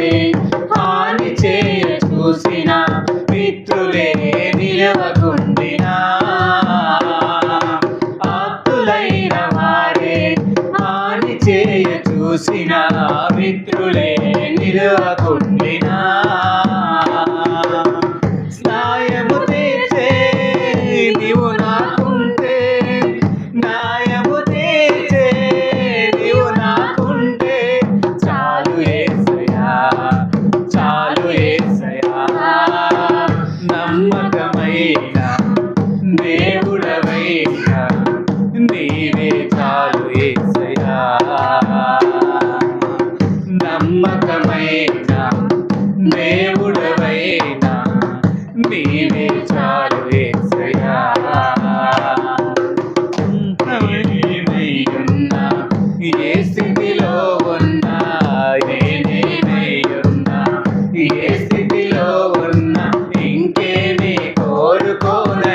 వారే హాని చేయ చూసిన మిత్రులే నిలవకుండినా. ఆప్తులైన వారే హాని చేయ చూసిన మిత్రులే నిలవకుండినా. దేవుడవైనా నీవే చాలు ఏసయా నమ్మకమైన దేవుడవైనా నీవే చాలు ఏసయా నేనేమైయున్నా, ఏ స్థితిలో ఉన్నా నేనేమైయున్నా, ఏ స్థితిలో ఉన్నా ఇంకేమీ కోరుకోనా.